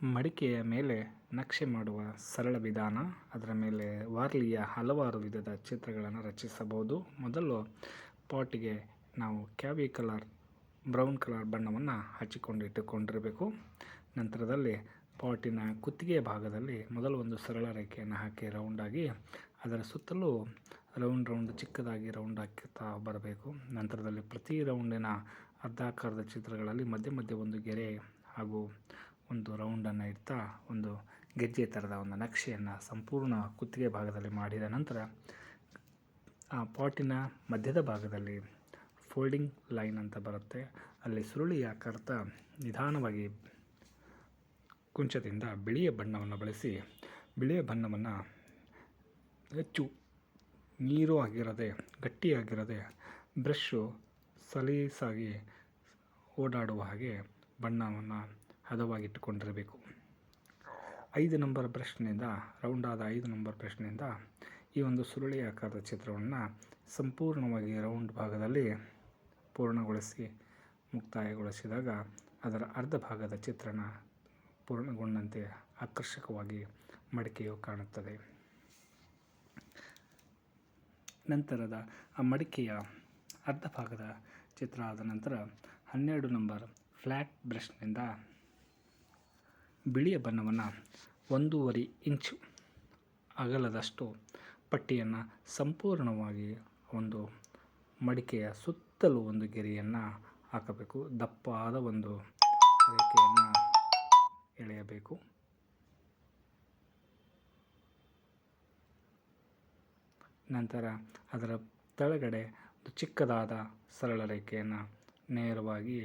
ಮಡಿಕೆಯ ಮೇಲೆ ನಕ್ಷೆ ಮಾಡುವ ಸರಳ ವಿಧಾನ, ಅದರ ಮೇಲೆ ವಾರ್ಲಿಯ ಹಲವಾರು ವಿಧದ ಚಿತ್ರಗಳನ್ನು ರಚಿಸಬಹುದು. ಮೊದಲು ಪಾಟಿಗೆ ನಾವು ಕ್ಯಾವಿ ಕಲರ್, ಬ್ರೌನ್ ಕಲರ್ ಬಣ್ಣವನ್ನು ಹಚ್ಚಿಕೊಂಡು ಇಟ್ಟುಕೊಂಡಿರಬೇಕು. ನಂತರದಲ್ಲಿ ಪಾಟಿನ ಕುತ್ತಿಗೆಯ ಭಾಗದಲ್ಲಿ ಮೊದಲು ಒಂದು ಸರಳ ರೇಖೆಯನ್ನು ಹಾಕಿ ರೌಂಡಾಗಿ ಅದರ ಸುತ್ತಲೂ ರೌಂಡ್ ರೌಂಡ್ ಚಿಕ್ಕದಾಗಿ ರೌಂಡ್ ಹಾಕುತ್ತಾ ಬರಬೇಕು. ನಂತರದಲ್ಲಿ ಪ್ರತಿ ರೌಂಡಿನ ಅರ್ಧಾಕಾರದ ಚಿತ್ರಗಳಲ್ಲಿ ಮಧ್ಯೆ ಮಧ್ಯೆ ಒಂದು ಗೆರೆ ಹಾಗೂ ಒಂದು ರೌಂಡನ್ನು ಇಡ್ತಾ ಒಂದು ಗೆಜ್ಜೆ ಥರದ ಒಂದು ನಕ್ಷೆಯನ್ನು ಸಂಪೂರ್ಣ ಕುತ್ತಿಗೆ ಭಾಗದಲ್ಲಿ ಮಾಡಿದ ನಂತರ ಆ ಪಾಟಿನ ಮಧ್ಯದ ಭಾಗದಲ್ಲಿ ಫೋಲ್ಡಿಂಗ್ ಲೈನ್ ಅಂತ ಬರುತ್ತೆ. ಅಲ್ಲಿ ಸುರುಳಿ ಆಕಾರದ ನಿಧಾನವಾಗಿ ಕುಂಚದಿಂದ ಬಿಳಿಯ ಬಣ್ಣವನ್ನು ಬಳಸಿ, ಬಿಳಿಯ ಬಣ್ಣವನ್ನು ಹೆಚ್ಚು ನೀರು ಆಗಿರದೆ ಗಟ್ಟಿಯಾಗಿರದೆ ಬ್ರಷ್ಷು ಸಲೀಸಾಗಿ ಓಡಾಡುವ ಹಾಗೆ ಬಣ್ಣವನ್ನು ಹದವಾಗಿಟ್ಟುಕೊಂಡಿರಬೇಕು. ಐದು ನಂಬರ್ ಬ್ರಷ್ನಿಂದ ರೌಂಡಾದ ಐದು ನಂಬರ್ ಬ್ರಷ್ನಿಂದ ಈ ಒಂದು ಸುರುಳಿ ಆಕಾರದ ಚಿತ್ರವನ್ನು ಸಂಪೂರ್ಣವಾಗಿ ರೌಂಡ್ ಭಾಗದಲ್ಲಿ ಪೂರ್ಣಗೊಳಿಸಿ, ಮುಕ್ತಾಯಗೊಳಿಸಿದಾಗ ಅದರ ಅರ್ಧ ಭಾಗದ ಚಿತ್ರಣ ಪೂರ್ಣಗೊಂಡಂತೆ ಆಕರ್ಷಕವಾಗಿ ಮಡಿಕೆಯು ಕಾಣುತ್ತದೆ. ನಂತರದ ಆ ಮಡಿಕೆಯ ಅರ್ಧ ಭಾಗದ ಚಿತ್ರ ಆದ ನಂತರ ಹನ್ನೆರಡು ನಂಬರ್ ಫ್ಲ್ಯಾಟ್ ಬ್ರಷ್ನಿಂದ ಬಿಳಿಯ ಬಣ್ಣವನ್ನು ಒಂದೂವರೆ ಇಂಚು ಅಗಲದಷ್ಟು ಪಟ್ಟಿಯನ್ನು ಸಂಪೂರ್ಣವಾಗಿ ಒಂದು ಮಡಿಕೆಯ ಸುತ್ತಲೂ ಒಂದು ಗೆರೆಯನ್ನು ಹಾಕಬೇಕು. ದಪ್ಪಾದ ಒಂದು ರೇಖೆಯನ್ನು ಎಳೆಯಬೇಕು. ನಂತರ ಅದರ ತಳಗಡೆ ಒಂದು ಚಿಕ್ಕದಾದ ಸರಳ ರೇಖೆಯನ್ನು ನೇರವಾಗಿ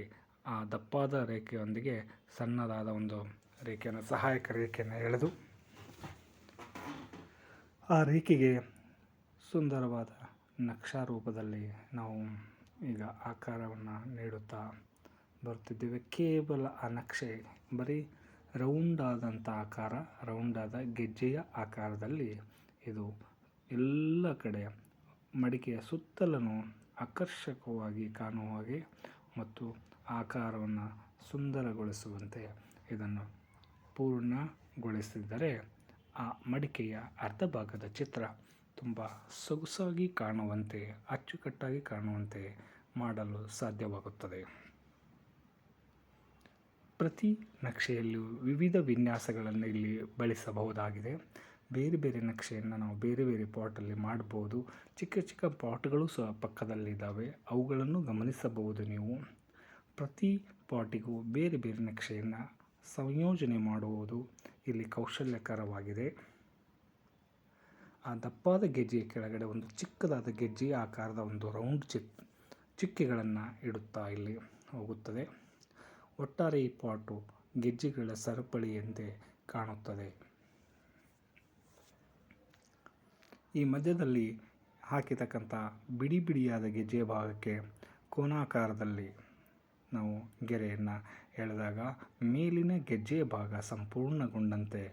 ಆ ದಪ್ಪಾದ ರೇಖೆಯೊಂದಿಗೆ ಸಣ್ಣದಾದ ಒಂದು ರೇಖೆಯನ್ನು, ಸಹಾಯಕ ರೇಖೆಯನ್ನು ಎಳೆದು ಆ ರೇಖೆಗೆ ಸುಂದರವಾದ ನಕ್ಷಾ ರೂಪದಲ್ಲಿ ನಾವು ಈಗ ಆಕಾರವನ್ನು ನೀಡುತ್ತಾ ಬರುತ್ತಿದ್ದೇವೆ. ಕೇವಲ ಆ ನಕ್ಷೆ, ಬರೀ ರೌಂಡಾದಂಥ ಆಕಾರ ರೌಂಡಾದ ಗೆಜ್ಜೆಯ ಆಕಾರದಲ್ಲಿ ಇದು ಎಲ್ಲ ಕಡೆ ಮಡಿಕೆಯ ಸುತ್ತಲೂ ಆಕರ್ಷಕವಾಗಿ ಕಾಣುವ ಹಾಗೆ ಮತ್ತು ಆಕಾರವನ್ನು ಸುಂದರಗೊಳಿಸುವಂತೆ ಇದನ್ನು ಪೂರ್ಣಗೊಳಿಸಿದರೆ ಆ ಮಡಿಕೆಯ ಅರ್ಧ ಭಾಗದ ಚಿತ್ರ ತುಂಬ ಸೊಗಸಾಗಿ ಕಾಣುವಂತೆ, ಅಚ್ಚುಕಟ್ಟಾಗಿ ಕಾಣುವಂತೆ ಮಾಡಲು ಸಾಧ್ಯವಾಗುತ್ತದೆ. ಪ್ರತಿ ನಕ್ಷೆಯಲ್ಲೂ ವಿವಿಧ ವಿನ್ಯಾಸಗಳನ್ನು ಇಲ್ಲಿ ಬಳಸಬಹುದಾಗಿದೆ. ಬೇರೆ ಬೇರೆ ನಕ್ಷೆಯನ್ನು ನಾವು ಬೇರೆ ಬೇರೆ ಪಾಟಲ್ಲಿ ಮಾಡ್ಬೋದು. ಚಿಕ್ಕ ಚಿಕ್ಕ ಪಾಟ್ಗಳು ಸಹ ಪಕ್ಕದಲ್ಲಿದ್ದಾವೆ. ಅವುಗಳನ್ನು ಗಮನಿಸಬಹುದು ನೀವು. ಪ್ರತಿ ಪಾಟಿಗೂ ಬೇರೆ ಬೇರೆ ನಕ್ಷೆಯನ್ನು ಸಂಯೋಜನೆ ಮಾಡುವುದು ಇಲ್ಲಿ ಕೌಶಲ್ಯಕರವಾಗಿದೆ. ಆ ದಪ್ಪಾದ ಗೆಜ್ಜೆಯ ಕೆಳಗಡೆ ಒಂದು ಚಿಕ್ಕದಾದ ಗೆಜ್ಜೆಯ ಆಕಾರದ ಒಂದು ರೌಂಡ್ ಚಿಕ್, ಚಿಕ್ಕೆಗಳನ್ನು ಇಡುತ್ತಾ ಇಲ್ಲಿ ಹೋಗುತ್ತದೆ. ಒಟ್ಟಾರೆ ಈ ಪಾಟು ಗೆಜ್ಜೆಗಳ ಸರಪಳಿಯಂತೆ ಕಾಣುತ್ತದೆ. ಈ ಮಧ್ಯದಲ್ಲಿ ಹಾಕಿತಕ್ಕಂಥ ಬಿಡಿ ಬಿಡಿಯಾದ ಗೆಜ್ಜೆಯ ಭಾಗಕ್ಕೆ ಕೋನಾಕಾರದಲ್ಲಿ ನಾವು ಗೆರೆಯನ್ನು ಎಳೆದಾಗ ಮೇಲಿನ ಗೆಜ್ಜೆಯ ಭಾಗ ಸಂಪೂರ್ಣಗೊಂಡಂತೆ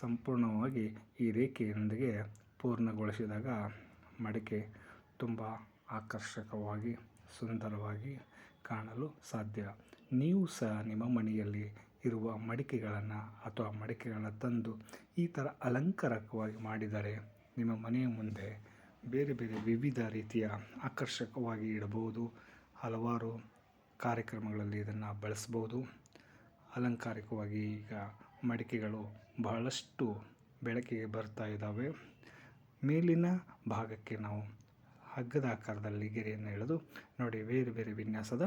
ಸಂಪೂರ್ಣವಾಗಿ ಈ ರೇಖೆಯೊಂದಿಗೆ ಪೂರ್ಣಗೊಳಿಸಿದಾಗ ಮಡಿಕೆ ತುಂಬ ಆಕರ್ಷಕವಾಗಿ, ಸುಂದರವಾಗಿ ಕಾಣಲು ಸಾಧ್ಯ. ನೀವು ಸಹ ನಿಮ್ಮ ಮನೆಯಲ್ಲಿ ಇರುವ ಮಡಿಕೆಗಳನ್ನು ಅಥವಾ ಮಡಿಕೆಗಳನ್ನು ತಂದು ಈ ಥರ ಅಲಂಕಾರಕವಾಗಿ ಮಾಡಿದರೆ ನಿಮ್ಮ ಮನೆಯ ಮುಂದೆ ಬೇರೆ ಬೇರೆ ವಿವಿಧ ರೀತಿಯ ಆಕರ್ಷಕವಾಗಿ ಇಡಬಹುದು. ಹಲವಾರು ಕಾರ್ಯಕ್ರಮಗಳಲ್ಲಿ ಇದನ್ನು ಬಳಸ್ಬೋದು. ಅಲಂಕಾರಿಕವಾಗಿ ಈಗ ಮಡಿಕೆಗಳು ಬಹಳಷ್ಟು ಬೆಳಕಿಗೆ ಬರ್ತಾ ಇದ್ದಾವೆ ಮೇಲಿನ ಭಾಗಕ್ಕೆ ನಾವು ಹಗ್ಗದ ಆಕಾರದಲ್ಲಿ ಗೆರೆಯನ್ನು ಎಳೆದು ನೋಡಿ, ಬೇರೆ ಬೇರೆ ವಿನ್ಯಾಸದ